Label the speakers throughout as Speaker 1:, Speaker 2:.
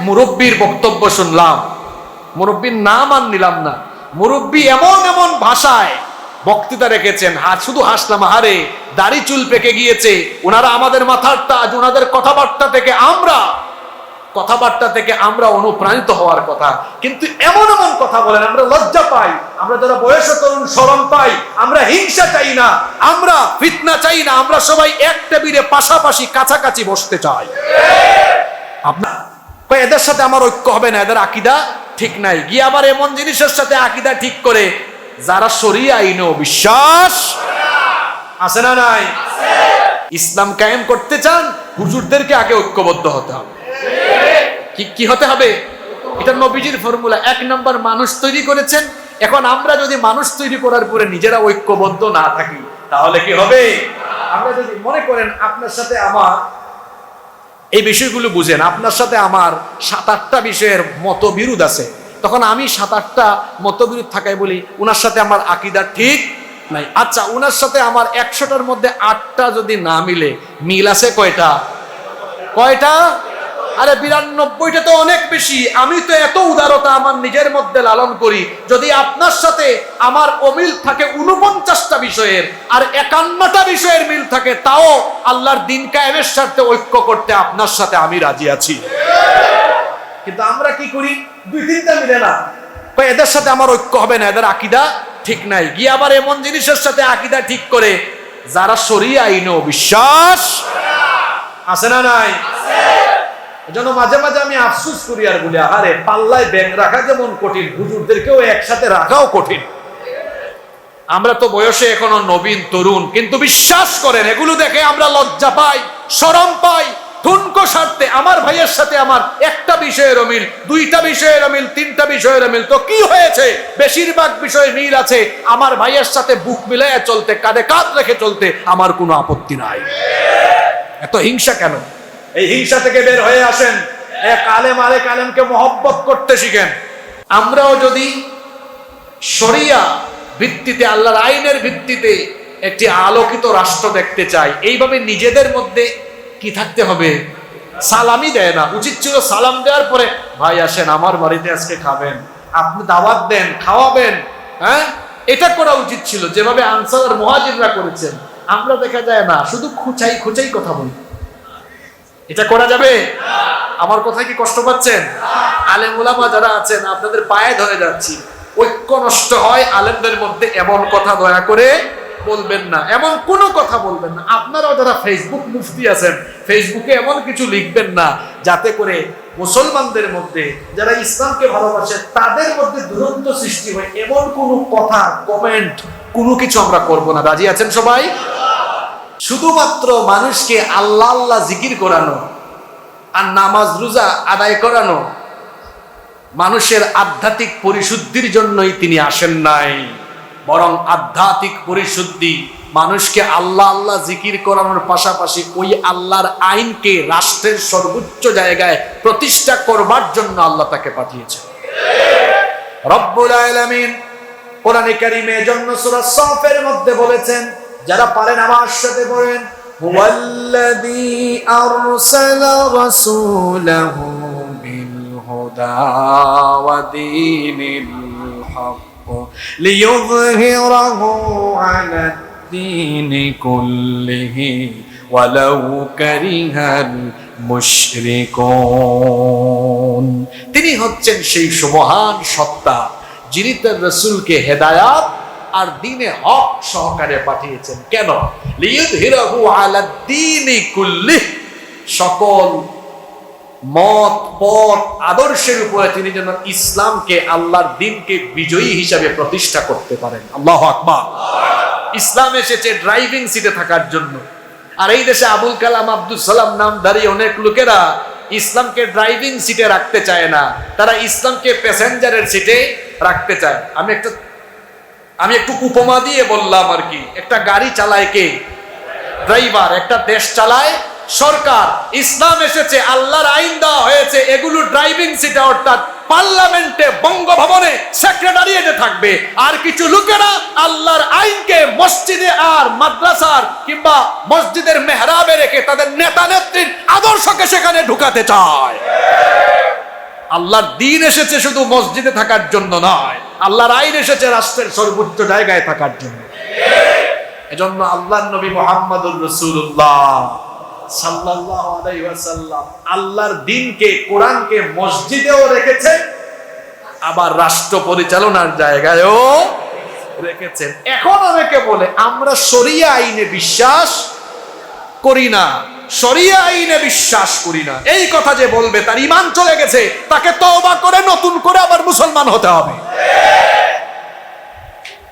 Speaker 1: মুরব্বীর বক্তব্য শুনলাম। মুরব্বীর নাম আর নিলাম না। মুরব্বী এমন এমন ভাষায় বক্তৃতা রেখেছেন। আর শুধু হাসলাম হারে দাড়ি চুল পেকে গিয়েছে। ওনারা আমাদের মাথার তাজ ওনাদের কথাবার্তা থেকে আমরা, কথাবার্তা থেকে আমরা অনুপ্রাণিত হওয়ার কথা। কিন্তু এমন এমন কথা বলেন, আমরা লজ্জা পাই। আমরা যারা বয়স তরুণ স্মরণ পাই। আমরা হিংসা চাই না। আমরা ফিতনা চাই না। আমরা সবাই এক টেবিলে পাশাপাশি কাছাকাছি বসতে চাই। আপনার কই এদের সাথে আমার ঐক্য হবে না, এদের আকিদা ঠিক নাই। গিয়ে আবার এমন জিনিসের সাথে আকিদা ঠিক করে যারা সরিয়ে আইনও বিশ্বাস আছে না নাই? ইসলাম কায়েম করতে চান, হুজুরদেরকে আগে ঐক্যবদ্ধ হতে হবে। কি কি হতে হবে? এটা নবীজির ফর্মুলা। এক নম্বর মানুষ তৈরি করেছেন, এখন আমরা যদি মানুষ তৈরি করার পরে নিজেরা ঐক্যবদ্ধ না থাকি, তাহলে কি হবে? আমরা যদি মনে করেন আপনার সাথে আমার এই বিষয়গুলো বুঝেন। আপনার সাথে আমার সাত, আটটা বিষয়ের মতবিরোধ আছে। তখন আমি সাত, আটটা মতবিরোধ থাকায় বলি ওনার সাথে আমার আকিদার ঠিক নাই। আচ্ছা ওনার সাথে আমার একশোটার মধ্যে আটটা যদি না মিলে, মিল আছে কয়টা? কয়টা? আরে বিরানব্বইটা তো অনেক বেশি। আমি তো এত উদারতা আমার নিজের মধ্যে লালন করি, যদি আপনার সাথে আমার অমিল থাকে উনপঞ্চাশটা বিষয়ের আর একান্নটা বিষয়ের মিল থাকে, তাও আল্লাহর দিন কায়েমের সাথে ঐক্য করতে আপনার সাথে আমি রাজি আছি। কিন্তু আমরা কি করি? দুই তিনটা মিলে না। এদের সাথে আমার ঐক্য হবে না, এদের আকিদা ঠিক নাই। গিয়ে আবার এমন জিনিসের সাথে আকিদা ঠিক করে, যারা সরিয়ে আইনও বিশ্বাস আছে না নাই? এজন্য মাঝে মাঝে আমি আফসুস করি আর বলি আরে পাল্লায় ব্যাগ রাখা যেমন কঠিন, হুজুরদেরকেও একসাথে রাখাও কঠিন। আমরা তো বয়সে এখনও নবীন, তরুণ, কিন্তু বিশ্বাস করেন, এগুলো দেখে আমরা লজ্জা পাই, শরম পাই ঠুনকো সারতে। আমার ভাইয়ের সাথে আমার একটা বিষয়ের অমিল, দুইটা বিষয়ের অমিল, তিনটা বিষয়ের মিল তো কি হয়েছে? বেশিরভাগ বিষয়ে মিল আছে। আমার ভাইয়ের সাথে বুক মিলাইয়া চলতে, কাঁধে কাঁধ রেখে চলতে আমার কোনো আপত্তি নাই। এত হিংসা কেন? এই হিংসা থেকে বের হয়ে আসেন। এক আলেম আরেক আলেমকে মহব্বত করতে শিখেন। আমরাও যদি শরিয়া ভিত্তিতে, আল্লাহর আইনের ভিত্তিতে একটি আলোকিত রাষ্ট্র দেখতে চাই, এইভাবে নিজেদের মধ্যে কি থাকতে হবে? সালামি দেয় না। উচিত ছিল সালাম দেওয়ার পরে, ভাই আসেন, আমার বাড়িতে আজকে খাবেন। আপনি দাওয়াত দেন, খাওয়াবেন। হ্যাঁ? এটা করা উচিত ছিল। যেভাবে আনসার মহাজিররা করেছেন। আমরা দেখা যায় না, শুধু খুচাই খুচাই কথা বলি। এটা করা যাবে? আমার কথায় কি কষ্ট পাচ্ছেন? আলেম ওলামা যারা আছেন, আপনাদের পায়ে ধরে যাচ্ছি। ঐক্য নষ্ট হয় আলেমদের মধ্যে, এমন কথা দয়া করে বলবেন না। এমন কোনো কথা বলবেন না। আপনারাও যারা ফেসবুক মুফতি আছেন ফেসবুকে এমন কিছু লিখবেন না, যাতে করে মুসলমানদের মধ্যে, যারা ইসলামকে ভালোবাসে, তাদের মধ্যে দূরত্ব সৃষ্টি হয়। এমন কোনো কথা কমেন্ট কোনো কিছু আমরা করব না। রাজি আছেন সবাই? শুধুমাত্র মানুষকে আল্লাহ আল্লাহ জিকির করানো আর নামাজ রোজা আদায় করানো মানুষের আধ্যাত্মিক পরিশুদ্ধির জন্যই তিনি আসেন নাই। বরং আধ্যাত্মিক পরিশুদ্ধি মানুষকে আল্লাহ আল্লাহ জিকির করানোর পাশাপাশি ওই আল্লাহর আইনকে রাষ্ট্রের সর্বোচ্চ জায়গায় প্রতিষ্ঠা করবার জন্য আল্লাহ তাকে পাঠিয়েছে রব্বুল আলামিন কোরআনে কারিমে জন্য সূরা সফের মধ্যে বলেছেন যারা পারেন আমার সাথে পড়েন হুয়াল্লাযী আরসালা রাসূলাহু বিল হুদা ওয়া দীনিল হক লিইয়ুযহিরাহু আলা الدين كله ولو كره المشركون তিনি হচ্ছেন সেই সুমহান সত্তা যিনি তার রসুলকে হেদায়াত আর দিনে হক সহকারে পাঠিয়েছেন। কেন? সকল মত, পথ, আদর্শের উপরে তিনি যেন ইসলামকে, আল্লাহর দিনকে বিজয়ী হিসাবে প্রতিষ্ঠা করতে পারেন। আল্লাহ আকবার। ইসলাম এসেছে ড্রাইভিং সিটে থাকার জন্য। আর এই দেশে আবুল কালাম আব্দুল সালাম নাম নামধারী অনেক লোকেরা ইসলামকে ড্রাইভিং সিটে রাখতে চায় না। তারা ইসলামকে প্যাসেঞ্জারের সিটে রাখতে চায়। আমি একটা আমি একটু উপমা দিয়ে বললাম আর কি, একটা গাড়ি চালায় কে? ড্রাইভার, একটা দেশ চালায়, সরকার, ইসলাম এসেছে, আল্লাহর আইন দেওয়া হয়েছে, এগুলো ড্রাইভিং সিটে, অর্থাৎ পার্লামেন্টে, বঙ্গভবনে সেক্রেটারিয়েটে থাকবে। আর কিছু লোকেরা আল্লাহর আইনকে মসজিদে আর মাদ্রাসার কিংবা মসজিদের মেহরাবে রেখে তাদের নেতা নেত্রীর আদর্শকে সেখানে ঢুকাতে চায়। আল্লাহর দিন এসেছে শুধু মসজিদে থাকার জন্য নয়। আল্লাহর আইন এসেছে রাষ্ট্রের সর্বোচ্চ জায়গায় থাকার জন্য। এজন্য আল্লাহ নবী মোহাম্মদুর রসুল্লাহ সাল্লাল্লাহু আলাইহি আল্লাহর দিনকে, কোরআনকে মসজিদেও রেখেছেন, আবার রাষ্ট্র পরিচালনার জায়গায়ও রেখেছেন। এখন অনেকে বলে, আমরা শরিয়া আইনে বিশ্বাস করি না। শরিয়া আইনে বিশ্বাস করি না। এই কথা যে বলবে, তার ইমান চলে গেছে। তাকে তওবা করে, নতুন করে আবার মুসলমান হতে হবে।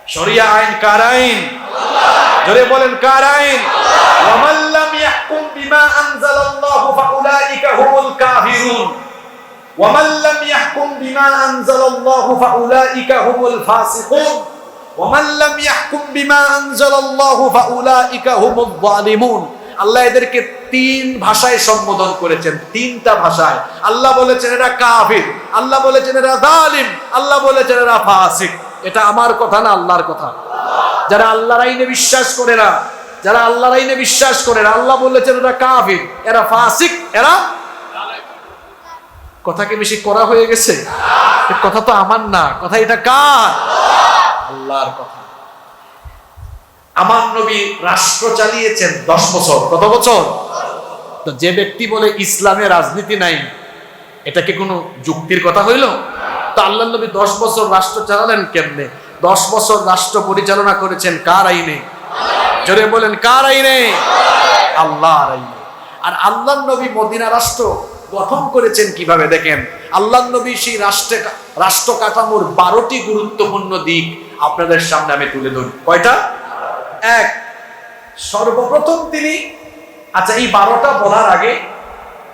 Speaker 1: শরিয়া আইন কার আইন? জোরে বলেন, কার আইন? ওয়ামান লাম ইয়াহকুম বিমা আনজালাল্লাহু ফাউলাইকা হুমুল কাফিরুন। ওয়ামান লাম ইয়াহকুম বিমা আনজালাল্লাহু ফাউলাইকা হুমুল ফাসিকুন। ওয়ামান লাম ইয়াহকুম বিমা আনজালাল্লাহু ফাউলাইকা হুমুল যালিমুন। আল্লাহ এদেরকে তিন ভাষায় সম্বোধন করেছেন, তিনটা ভাষায়। আল্লাহ বলেছেন, এরা কাফির। আল্লাহ বলেছেন, এরা জালিম। আল্লাহ বলেছেন, এরা ফাসিক। এটা আমার কথা না আল্লাহর কথা। যারা আল্লাহর আইনে বিশ্বাস করে না, যারা আল্লাহর আইনে বিশ্বাস করে না, আল্লাহ বলেছেন, এরা কাফির। এরা ফাসিক, এরা কথা কি বেশি করা হয়ে গেছে? কথা তো আমার না, কথা এটা কার? আল্লাহর কথা। আমার নবী রাষ্ট্র চালিয়েছেন দশ বছর। কত বছর? তো যে ব্যক্তি বলে ইসলামে রাজনীতি নাই, এটা কি কোনো যুক্তির কথা হইল? তো আল্লাহ নবী দশ বছর রাষ্ট্র চালালেন কেমনে? দশ বছর রাষ্ট্র পরিচালনা করেছেন কার আইনে? জোরে বলেন, কার আইনে? আল্লাহর আইনে। আর আল্লাহ নবী মদিনা রাষ্ট্র গঠন করেছেন কীভাবে দেখেন? আল্লাহ নবী সেই রাষ্ট্রে রাষ্ট্র কাঠামোর বারোটি গুরুত্বপূর্ণ দিক আপনাদের সামনে আমি তুলে ধরি। কয়টা? এক, সর্বপ্রথম তিনি আচ্ছা এই বারোটা বলার আগে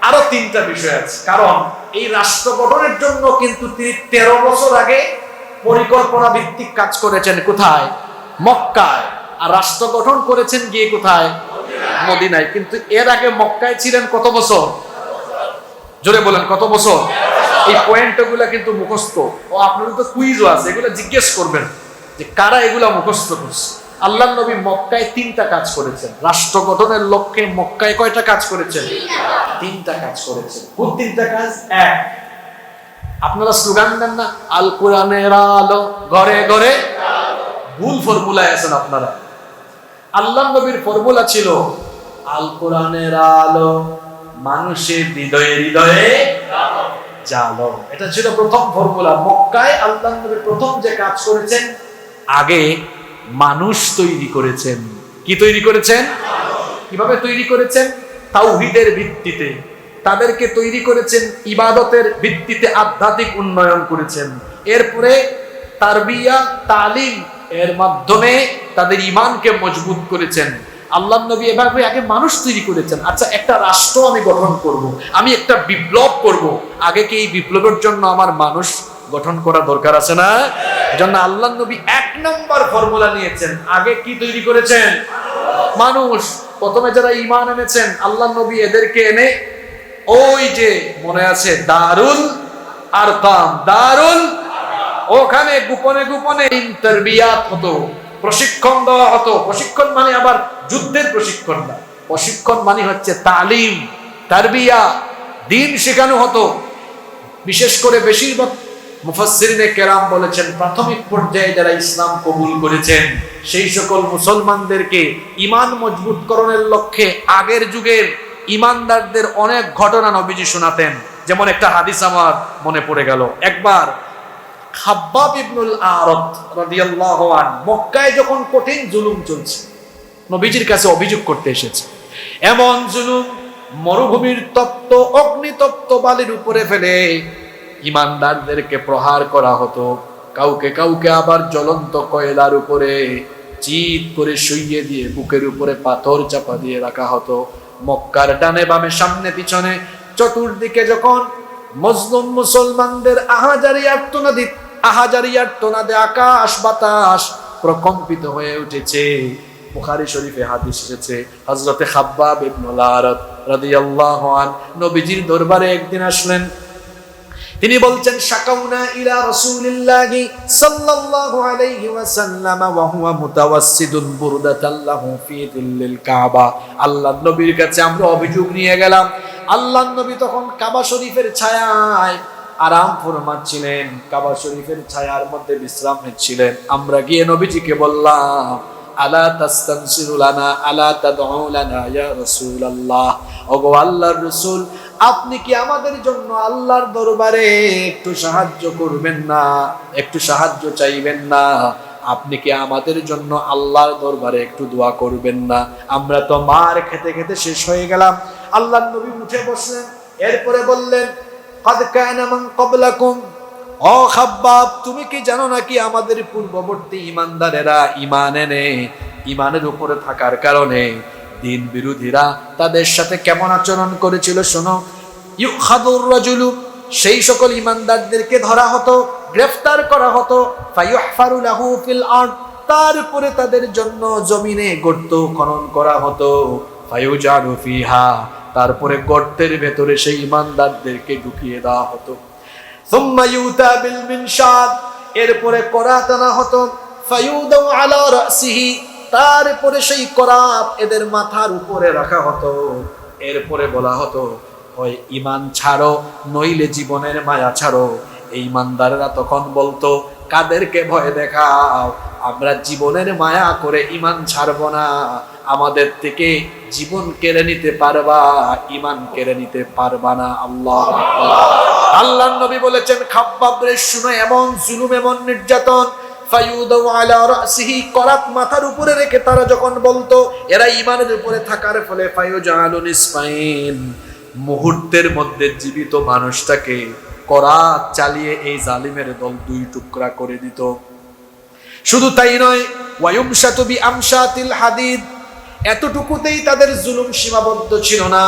Speaker 1: আরও তিনটা বিষয় আছে। কারণ এই রাষ্ট্র গঠনের জন্য কিন্তু তিনি তেরো বছর আগে পরিকল্পনা ভিত্তিক কাজ করেছেন কোথায়? মক্কায়। আর রাষ্ট্র গঠন করেছেন গিয়ে কোথায়? মদিনায়। কিন্তু এর আগে মক্কায় ছিলেন কত বছর? জোরে বলেন, কত বছর? এই পয়েন্টগুলো কিন্তু মুখস্থ। ও আপনাদের তো কুইজও আছে, এগুলো জিজ্ঞেস করবেন যে কারা এগুলা মুখস্থ করছে? আল্লাহ নবী মক্কায় তিনটা কাজ করেছেন। রাষ্ট্র গঠনের লক্ষ্যে মক্কায় কয়টা কাজ করেছেন? তিনটা কাজ করেছেন। কোন তিনটা কাজ? এক। আপনারা স্লোগান দেন না, আল কোরআনের আলো, ঘরে ঘরে ভুল ফর্মুলায় আছেন আপনারা। আল্লাহ নবীর ফর্মুলা ছিল, আল কোরআনের আলো মানুষের হৃদয়ে হৃদয়ে জালো এটা ছিল প্রথম ফর্মুলা। মক্কায় আল্লাহ নবী প্রথম যে কাজ করেছেন, আগে মানুষ তৈরি করেছেন। কি তৈরি করেছেন? কীভাবে তৈরি করেছেন? তাওহিদের ভিত্তিতে। তাদেরকে তৈরি করেছেন, ইবাদতের ভিত্তিতে আধ্যাত্মিক উন্নয়ন করেছেন। এরপরে তারবিয়া, তালিম, এর মাধ্যমে তাদের ইমানকে মজবুত করেছেন। আল্লাহ নবী এভাবে আগে মানুষ তৈরি করেছেন। আচ্ছা একটা রাষ্ট্র আমি গঠন করব। আমি একটা বিপ্লব করব। আগে কি এই বিপ্লবের জন্য আমার মানুষ গঠন করা দরকার আছে না? জন্য আল্লাহ নবী এক নম্বর ফর্মুলা নিয়েছেন। আগে কি তৈরি করেছেন? মানুষ। প্রথমে যারা ইমান এনেছেন, আল্লাহ নবী এদেরকে এনে ওই যে মনে আছে, দারুল আর কাম দারুল ওখানে গোপনে গোপনে ইন্টারবিয়াত হতো, প্রশিক্ষণ দেওয়া হতো। প্রশিক্ষণ মানে আবার যুদ্ধের প্রশিক্ষণ না। প্রশিক্ষণ মানে হচ্ছে তালিম, তারবিয়া, দিন শেখানো হতো। বিশেষ করে বেশিরভাগ মুফাসসিরিনে কেরাম বলেছেন, প্রাথমিক পর্যায়ে যারা ইসলাম কবুল করেছেন, সেই সকল মুসলমানদেরকে ইমান মজবুতকরণের লক্ষ্যে আগের যুগের ইমানদারদের অনেক ঘটনা নবীজি শোনাতেন। যেমন একটা হাদিস আমার মনে পড়ে গেল। একবার খাব্বাব ইবনুল আরত রাদিয়াল্লাহু আন, মক্কায় যখন কঠিন জুলুম চলছে, নবীজির কাছে অভিযোগ করতে এসেছে। এমন জুলুম মরুভূমির তপ্ত, অগ্নিতপ্ত বালির উপরে ফেলে ইমানদারদেরকে প্রহার করা হতো। কাউকে কাউকে আবার জ্বলন্ত কয়লার উপরে চিত করে শুইয়ে দিয়ে বুকের উপরে পাথর চাপা দিয়ে রাখা হতো। মক্কার ডানে বামে, সামনে পিছনে, চতুর্দিকে যখন মজলুম মুসলমানদের আহাজারি আর্তনাদি, আহাজারি আর্তনাদে আকাশ বাতাস প্রকম্পিত হয়ে উঠেছে। বুখারী শরীফে হাদিস এসেছে, হযরতে খাব্বাব ইবনুল আরদ রাদিয়াল্লাহু আন নবীজির দরবারে একদিন আসলেন তিনি বলছেন, শাকাউনা ইলা রাসূলিল্লাহি সাল্লাল্লাহু আলাইহি ওয়াসাল্লাম ওয়া হুয়া মুতাওয়াসসিদুন বুরদাতাল্লাহু ফি দিল্লিল কাবা। আল্লাহর নবীর কাছে আমরা অভিযোগ নিয়ে গেলাম। আল্লাহর নবী তখন কাবা শরীফের ছায়ায় আরাম ফরমাচ্ছিলেন। কাবা শরীফের ছায়ার মধ্যে বিশ্রাম নিচ্ছিলেন। আমরা গিয়ে নবীজিকে বললাম, আলা তাস্তানসিরুলানা আলা তাদউলানা ইয়া রাসূলুল্লাহ? ওগো আল্লাহর রাসূল আপনি কি আমাদের জন্য আল্লাহর দরবারে একটু সাহায্য করবেন না? একটু সাহায্য চাইবেন না? আপনি কি আমাদের জন্য আল্লাহর দরবারে একটু দোয়া করবেন না? আমরা তো মার খেতে খেতে শেষ হয়ে গেলাম। আল্লাহ নবী উঠে বসলেন, এরপরে বললেন তুমি কি জানো নাকি আমাদের পূর্ববর্তী ইমানদারেরা ইমান এনে, ইমানের উপরে থাকার কারণে দিন বিরোধীরা তাদের সাথে কেমন আচরণ করেছিল শোনো। ইউখাদুর সেই সকল ইমানদারদেরকে ধরা হতো, গ্রেফতার করা হতো। ফায়ুহফারু লাহু ফিল আরদ তারপরে তাদের জন্য জমিনে গর্ত খনন করা হতো। ফায়ুজারু ফিহা তারপরে গর্তের ভেতরে সেই ইমানদারদেরকে ঢুকিয়ে দেওয়া হতো। সুম্মা ইউতা বিল মিনশাদ এরপরে করাত আনা হতো। ফায়ুদাউ আলা রাসিহি তারপরে সেই করাত এদের মাথার উপরে রাখা হতো। এরপরে বলা হতো হয় ইমান ছাড়ো, নইলে জীবনের মায়া ছাড়ো। এই ইমানদারেরা তখন বলতো, কাদেরকে ভয় দেখাও? আমরা জীবনের মায়া করে ইমান ছাড়ব না। আমাদের থেকে জীবন কেড়ে নিতে পারবা ইমান কেড়ে নিতে পারবা না। আল্লাহ আল্লাহ নবী বলেছেন, খাব্বাবরে, শুনো, এমন জুলুম, এমন নির্যাতন মাথার উপরে রেখে তারা যখন বলতো, এরা ইমানের উপরে থাকার ফলে মুহূর্তের মধ্যে জীবিত মানুষটাকে করাত চালিয়ে এই জালিমের দল দুই টুকরা করে দিত। শুধু তাই নয়, ওয়ায়ুমশাতু বি আমশাতিল হাদিদ, এতটুকুতেই তাদের জুলুম সীমাবদ্ধ ছিল না,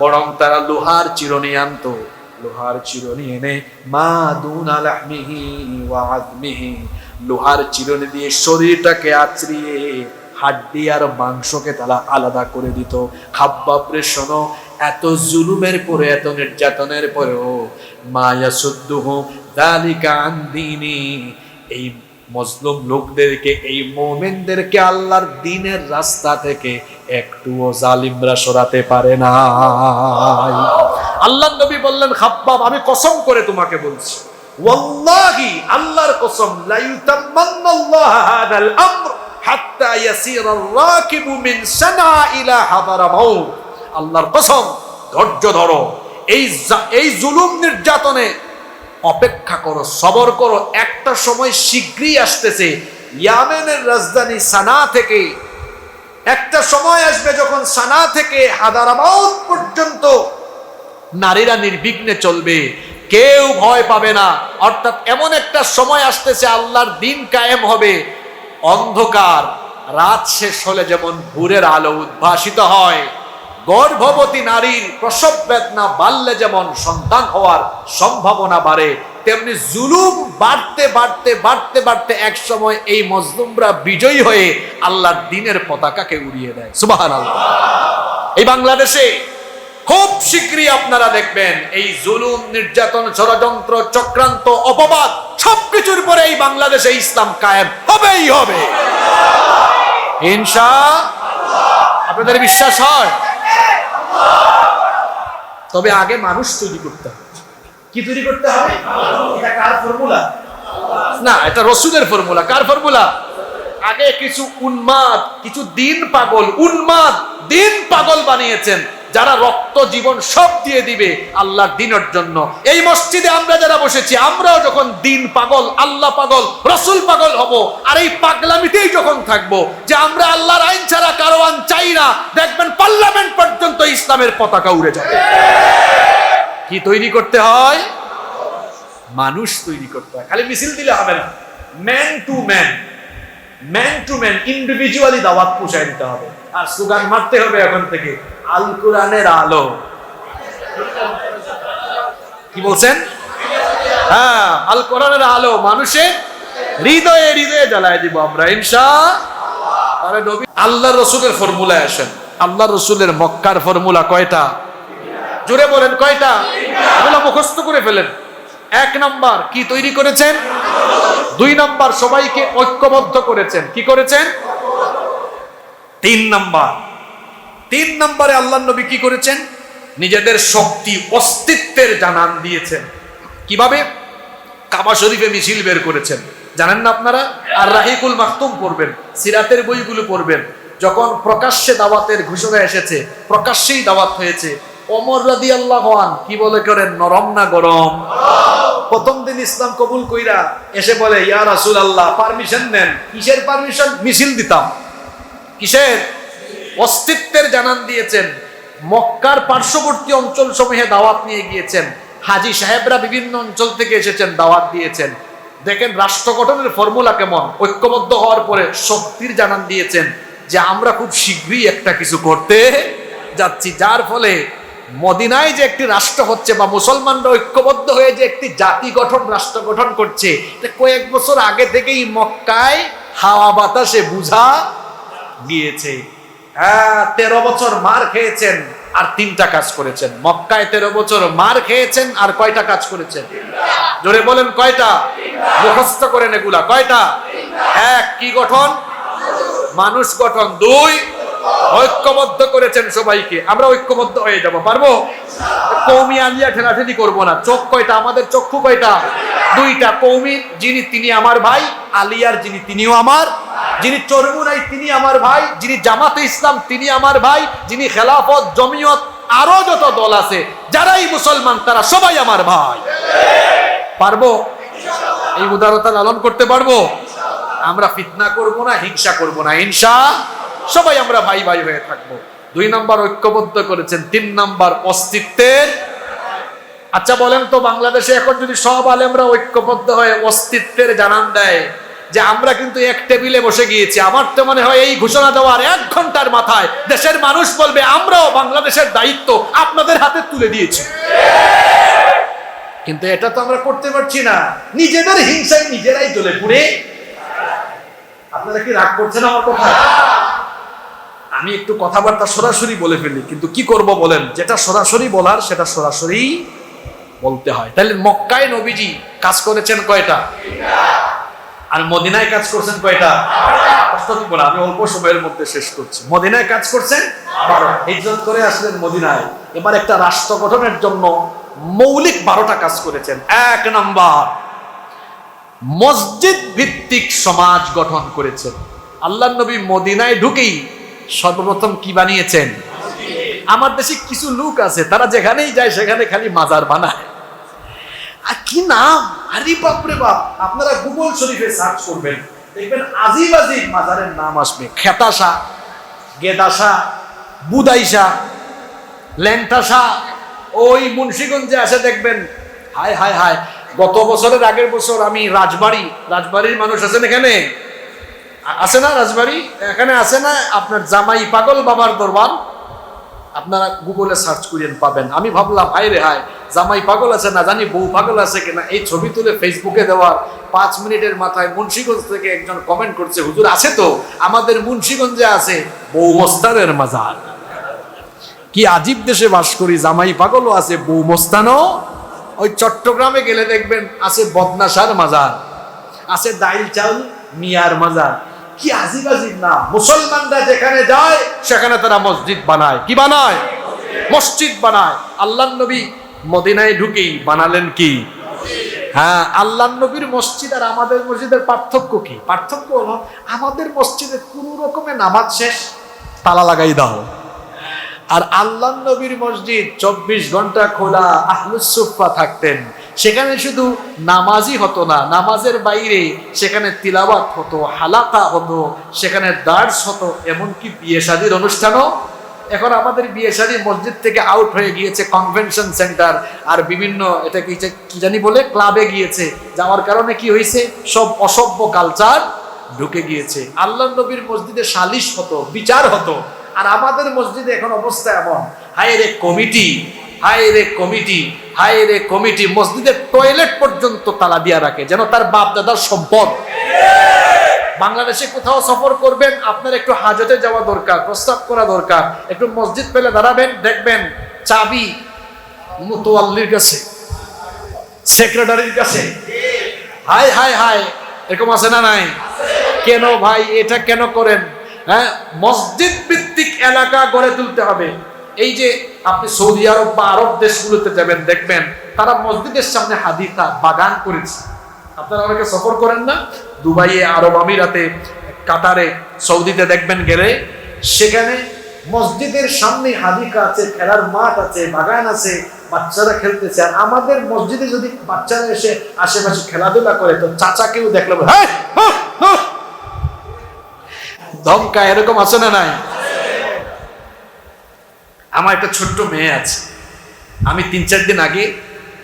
Speaker 1: বরং তারা লোহার চিরনি আনতো, লোহার চিরনি এনে, মা দুনা লাহমিহি ওয়া আযমিহি লোহার চিরনি দিয়ে শরীরটাকে আঁচড়িয়ে হাড্ডি আর মাংসকে তারা আলাদা করে দিত। খাব্বাবরে শোনো, এত জুলুমের পরে, এত নির্যাতনের পরেও মায়া সুদ্দুহ দালিকা আন্দিনী। এই মজলুম লোকদেরকে, এই মোমেনদেরকে আল্লাহর দিনের রাস্তা থেকে একটুও জালিমরা সরাতে পারে না আল্লাহ নবী বললেন খাব্বাব আমি কসম করে তোমাকে বলছি। আল্লাহর কসম আল্লাহর কসম, ধৈর্য ধরো। এই এই জুলুম নির্যাতনে অপেক্ষা করো, সবর করো। একটা সময় শীঘ্রই আসতেছে। ইয়ামেনের রাজধানী সানা থেকে, একটা সময় আসবে যখন সানা থেকে হাদারামাউত পর্যন্ত নারীরা নির্বিঘ্নে চলবে। কেউ ভয় পাবে না। অর্থাৎ এমন একটা সময় আসতেছে, আল্লাহর দিন কায়েম হবে। অন্ধকার, রাত শেষ হলে যেমন ভোরের আলো উদ্ভাসিত হয়, গর্ভবতী নারীর প্রসব বেদনা বাড়লে যেমন সন্তান হওয়ার সম্ভাবনা বাড়ে, তেমনি জুলুম বাড়তে বাড়তে বাড়তে বাড়তে এক সময় এই মজলুমরা বিজয়ী হয়ে আল্লাহর দিনের পতাকাকে উড়িয়ে দেয়। আল্লাহ এই বাংলাদেশে খুব শীঘ্রই আপনারা দেখবেন এই জুলুম, নির্যাতন, ষড়যন্ত্র, চক্রান্ত, অপবাদ, সবকিছুর পরে এই বাংলাদেশে ইসলাম কায়েম। হবেই হবে। ইনশা আপনাদের বিশ্বাস হয়? তবে আগে মানুষ তৈরি করতে হবে। কি তৈরি করতে হবে? কার ফর্মুলা? না, এটা রসুলের ফর্মুলা। কার ফর্মুলা? আগে কিছু উন্মাদ, কিছু দিন পাগল, উন্মাদ, দিন পাগল বানিয়েছেন। যারা রক্ত জীবন সব দিয়ে দিবে আল্লাহর দিনের জন্য। এই মসজিদে আমরা যারা বসেছি, আমরাও যখন দিন পাগল, আল্লাহ পাগল, রসুল পাগল হব, আর এই পাগলামিতেই যখন থাকব যে আমরা আল্লাহর আইন ছাড়া কারও আইন চাই না, দেখবেন পার্লামেন্ট পর্যন্ত ইসলামের পতাকা উড়ে যাবে। কি তৈরি করতে হয়? মানুষ তৈরি করতে হয়। খালি মিছিল দিলে হবে না। Man to man man to man individually দাওয়াত পৌঁছায় দিতে হবে। আর সুগান মারতে হবে এখন থেকে। আল কোরআনের আলো। কি বলছেন? হ্যাঁ আল কোরআনের আলো। মানুষের হৃদয়ে হৃদয়ে জ্বালায় দিব আমরা ইনশা আল্লাহ রসুলের ফর্মুলায় আসেন। আল্লাহ রসুলের মক্কার ফর্মুলা কয়টা? জোরে বলেন, কয়টা? এগুলো মুখস্থ করে ফেলেন। এক নাম্বার, কি তৈরি করেছেন? দুই নাম্বার, সবাইকে ঐক্যবদ্ধ করেছেন। কি করেছেন? তিন নাম্বার তিন নম্বরে আল্লাহ নবী কি করেছেন? নিজেদের শক্তি, অস্তিত্বের জানান দিয়েছেন। কীভাবে? কাবা শরীফে মিছিল বের করেছেন। জানেন না আপনারা? আর রাহিকুল মাকতুম পড়বেন, সিরাতের বইগুলো পড়বেন। যখন প্রকাশ্যে দাওয়াতের ঘোষণা এসেছে, প্রকাশ্যেই দাওয়াত হয়েছে, ওমর রাদি আল্লাহ কি বলে করেন? নরম না গরম? প্রথম দিন ইসলাম কবুল কইরা এসে বলে, ইয়া রাসুল আল্লাহ পারমিশন নেন। কিসের পারমিশন? মিছিল দিতাম। কিসের? অস্তিত্বের জানান দিয়েছেন। মক্কার পার্শ্ববর্তী অঞ্চল সমূহে দাওয়াত নিয়ে গিয়েছেন। হাজি সাহেবরা বিভিন্ন অঞ্চল থেকে এসেছেন, দাওয়াত দিয়েছেন। দেখেন, রাষ্ট্র গঠনের ফর্মুলা কেমন? ঐক্যবদ্ধ হওয়ার পরে শক্তির জানান দিয়েছেন যে, আমরা খুব শীঘ্রই একটা কিছু করতে যাচ্ছি। যার ফলে মদিনায় যে একটি রাষ্ট্র হচ্ছে বা মুসলমানরা ঐক্যবদ্ধ হয়ে যে একটি জাতি গঠন, রাষ্ট্র গঠন করছে কয়েক বছর আগে থেকেই মক্কায় হাওয়া বাতাসে বুঝা গিয়েছে। হ্যাঁ তেরো বছর মার খেয়েছেন আর তিনটা কাজ করেছেন। মক্কায় তেরো বছর মার খেয়েছেন আর কয়টা কাজ করেছেন? জোরে বলেন কয়টা? মুখস্থ করেন এগুলা কয়টা? এক, কি গঠন? মানুষ গঠন। দুই ঐক্যবদ্ধ করেছেন সবাইকে। আমরা ঐক্যবদ্ধ হয়ে যাব। পারব? কৌমি আলিয়া ঠেলাঠেলি করব না। চোখ কয়টা? আমাদের চক্ষু কয়টা? দুইটা। কৌমি, যিনি তিনি আমার ভাই, আলিয়ার যিনি তিনিও আমার। যিনি চরমুনাই তিনি আমার ভাই, যিনি জামাতে ইসলাম তিনি আমার ভাই, যিনি খেলাফত, জমিয়ত, আরও যত দল আছে, যারাই মুসলমান, তারা সবাই আমার ভাই। পারব? এই উদারতা লালন করতে পারব? আমরা ফিতনা করব না, হিংসা করব না। সবাই আমরা ভাই ভাই হয়ে থাকব। দুই নম্বর ঐক্যবদ্ধ করেছেন, তিন নম্বর অস্তিত্বের। আচ্ছা বলেন তো, বাংলাদেশে এখন যদি সব আলেমরা ঐক্যবদ্ধ হয়ে অস্তিত্বের জানান দেয়, যে আমরা কিন্তু এক টেবিলে বসে গিয়েছি, আমার তো মনে হয় এই ঘোষণা দেওয়ার এক ঘণ্টার মাথায় দেশের মানুষ বলবে, আমরাও বাংলাদেশের দায়িত্ব আপনাদের হাতে তুলে দিয়েছি। কিন্তু এটা তো আমরা করতে পারছি না। নিজেদের হিংসায় নিজেরাই চলে পুরে আপনারা কি রাগ করছেন আমার কথা? আমি একটু কথাবার্তা সরাসরি বলে ফেলি, কিন্তু কি করব বলেন? যেটা সরাসরি বলার, সেটা সরাসরি বলতে হয়। তাহলে মক্কায় নবীজি কাজ করেছেন কয়টা? আর মদিনায় কাজ করছেন কয়টা? আমি অল্প সময়ের মধ্যে শেষ করছি। মদিনায় কাজ করছেন বারো। হিজরত করে আসলেন মদিনায়। এবার একটা রাষ্ট্র গঠনের জন্য মৌলিক বারোটা কাজ করেছেন। এক নাম্বার, মসজিদ ভিত্তিক সমাজ গঠন করেছেন। আল্লাহ নবী মদিনায় ঢুকেই সর্বপ্রথম কি বানিয়েছেন? আমার দেশে কিছু লোক আছে, তারা যেখানেই যায় সেখানে খালি মাজার বানায়। আর কি নাম? আরে বাপরে বাপ, আপনারা গুগল শরীফে সার্চ করবেন, দেখবেন আজিব আজিব মাজারের নাম আসবে। খেতাসা গেদাসা বুদাইসা ল্যাংটাসা ওই মুন্সিগঞ্জে আসে দেখবেন, হায় হায় হায়, গত বছরের আগের বছর আমি রাজবাড়ি, রাজবাড়ির মানুষ আছেন এখানে। আছে না রাজবাড়ি? এখানে আছে না আপনার জামাই পাগল বাবার দরবার? আপনারা গুগলে সার্চ করিয়েন পাবেন। আমি ভাবলাম, হায় রে হায়, জামাই পাগল আছে না, জানি বউ পাগল আছে কিনা। এই ছবি তুলে ফেসবুকে দেওয়ার পাঁচ মিনিটের মাথায় মুন্সীগঞ্জ থেকে একজন কমেন্ট করছে, হুজুর আছে তো? আমাদের মুন্সীগঞ্জে আছে বউ মস্তানের মাজার। কি আজীব দেশে বাস করি, জামাই পাগলও আছে, বউ মোস্তানও? ওই চট্টগ্রামে গেলে দেখবেন আছে বদনাসার মাজার, আছে দাইল চাল মিয়ার মাজার। কি আজিব আজিব না মুসলমানরা যেখানে যায়, সেখানে তারা মসজিদ বানায়। কি বানায়? মসজিদ বানায়। আল্লাহ নবী মদিনায় ঢুকেই বানালেন কি? হ্যাঁ আল্লাহ নবীর মসজিদ আর আমাদের মসজিদের পার্থক্য কি? পার্থক্য হলো, আমাদের মসজিদে কোন রকমের নামাজ শেষ, তালা লাগাই দাও। আর আল্লাহ নবীর মসজিদ চব্বিশ ঘণ্টা খোলা আহলুসুফা থাকতেন। সেখানে শুধু নামাজই হতো না, নামাজের বাইরে সেখানে তিলাবাত হতো, হালাকা হতো, সেখানে দার্স হতো, এমনকি বিয়ে শাদির অনুষ্ঠানও। এখন আমাদের বিয়ে শাদী মসজিদ থেকে আউট হয়ে গিয়েছে কনভেনশন সেন্টার, আর বিভিন্ন এটা কি কি জানি বলে, ক্লাবে গিয়েছে। যাওয়ার কারণে কি হয়েছে? সব অসভ্য কালচার ঢুকে গিয়েছে। আল্লাহ নবীর মসজিদে সালিশ হতো, বিচার হতো। আর আমাদের মসজিদে এখন অবস্থা এমন। হায় রে কমিটি, হায় রে কমিটি, হায় রে কমিটি মসজিদের টয়লেট পর্যন্ত তালা দিয়া রাখে, যেন তার বাপ দাদার সম্পদ। বাংলাদেশে কোথাও সফর করবেন, আপনার একটু হাজতে যাওয়া দরকার, প্রস্তাব করা দরকার, একটু মসজিদ পেলে দাঁড়াবেন, দেখবেন চাবি মুতোয়াল্লির কাছে, সেক্রেটারির কাছে। হাই হাই হাই এরকম আছে না নাই? কেন ভাই, এটা কেন করেন? হ্যাঁ মসজিদ ভিত্তিক এলাকা গড়ে তুলতে হবে। এই যে আপনি সৌদি আরব বা আরব দেশগুলোতে যাবেন দেখবেন তারা মসজিদের সামনে হাদিকা বাগান করেছে। আপনারা অনেকে সফর করেন না? দুবাইয়ে আরব আমিরাতে কাতারে সৌদিতে দেখবেন গেলে সেখানে মসজিদের সামনে হাদিকা আছে খেলার মাঠ আছে বাগান আছে বাচ্চারা খেলতেছে। আর আমাদের মসজিদে যদি বাচ্চারা এসে আশেপাশে খেলাধুলা করে তো চাচাকেও দেখলে বলে, ধমকা এরকম আছে না নাই? আমার একটা ছোট্ট মেয়ে আছে। আমি তিন, চার দিন আগে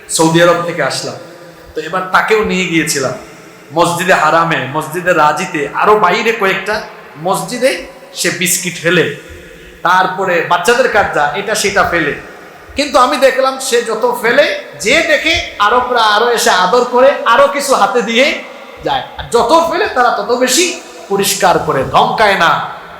Speaker 1: সৌদি আরব থেকে আসলাম। তো এবার তাকেও নিয়ে গিয়েছিলাম। মসজিদে হারামে, মসজিদে রাজিতে, আরও বাইরে কয়েকটা মসজিদে সে বিস্কিট ফেলে। তারপরে বাচ্চাদের কাজটা এটা সেটা ফেলে। কিন্তু আমি দেখলাম সে যত ফেলে, যে দেখে আরবরা আরও এসে আদর করে, আরও কিছু হাতে দিয়ে যায়। আর যত ফেলে, তারা তত বেশি পরিষ্কার করে, ধমকায় না।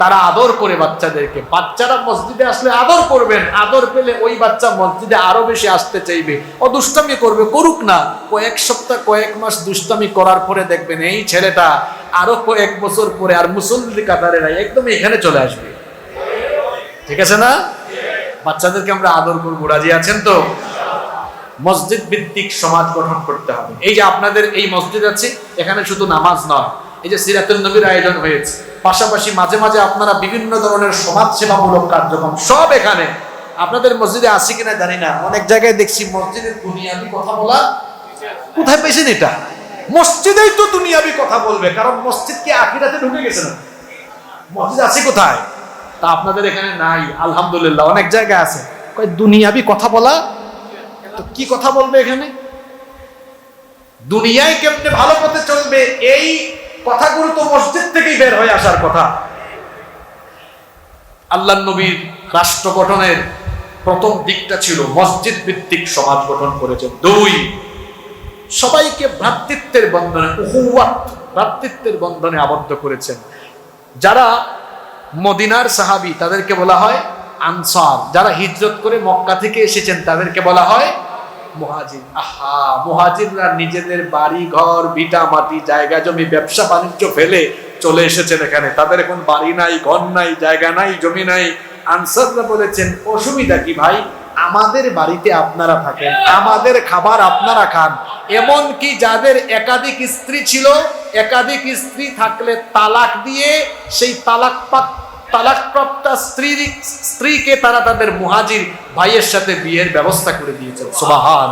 Speaker 1: তারা আদর করে বাচ্চাদেরকে। বাচ্চারা মসজিদে আসলে আদর করবেন। আদর পেলে ওই বাচ্চা মসজিদে আরও বেশি আসতে চাইবে। ও দুষ্টামি করবে, করুক না। কয়েক সপ্তাহ, কয়েক মাস দুষ্টামি করার পরে দেখবেন এই ছেলেটা আরও কয়েক বছর পরে আর মুসল্লি কাতারে নাই, একদম এখানে চলে আসবে। ঠিক আছে না? বাচ্চাদেরকে আমরা আদর করব। রাজি আছেন তো? মসজিদ ভিত্তিক সমাজ গঠন করতে হবে। এই যে আপনাদের এই মসজিদ আছে, এখানে শুধু নামাজ নয় এই যে সিরাতুল নবীর আয়োজন হয়েছে, পাশাপাশি মাঝে মাঝে আপনারা বিভিন্ন ধরনের সমাজ সেবামূলক কার্যক্রম, সব এখানে। আপনাদের মসজিদে আসি কিনা জানি না, অনেক জায়গায় দেখছি মসজিদের দুনিয়াবি কথা বলা, কোথায় পেয়েছেন এটা? মসজিদেই তো দুনিয়াবি কথা বলবে, কারণ মসজিদ কি আখিরাতে ঢুকে গেছে না? মসজিদ আছে কোথায়? তা আপনাদের এখানে নাই, আলহামদুলিল্লাহ, অনেক জায়গায় আছে। দুনিয়াবি কথা বলা? তো কি কথা বলবে এখানে? দুনিয়ায় কেমনে ভালো পথে চলবে, এই কথাগুলো তো মসজিদ থেকেই বের হয়ে আসার কথা। আল্লাহ নবীর রাষ্ট্র গঠনের প্রথম দিকটা ছিল মসজিদ ভিত্তিক সমাজ গঠন করেছে। দুই, সবাইকে ভ্রাতৃত্বের বন্ধনে ভ্রাতৃত্বের বন্ধনে আবদ্ধ করেছেন। যারা মদিনার সাহাবি, তাদেরকে বলা হয় আনসার। যারা হিজরত করে মক্কা থেকে এসেছেন, তাদেরকে বলা হয় মুহাজির আহা মুহাজিররা নিজেদের বাড়ি, ঘর, ভিটা, মাটি, জায়গা, জমি, ব্যবসা, বাণিজ্য ফেলে চলে এসেছেন এখানে। তাদের এখন বাড়ি নাই, ঘর নাই, জায়গা নাই, জমি নাই। আনসাররা বলেছেন, অসুবিধা কি ভাই? আমাদের বাড়িতে আপনারা থাকেন, আমাদের খাবার আপনারা খান। এমন কি যাদের একাধিক স্ত্রী ছিল, একাধিক স্ত্রী থাকলে তালাক দিয়ে সেই তালাক তালাকপ্রাপ্ত স্ত্রী স্ত্রীকে তারা তাদের মুহাজির ভাইয়ের সাথে বিয়ের ব্যবস্থা করে দিয়েছেন। সুবাহান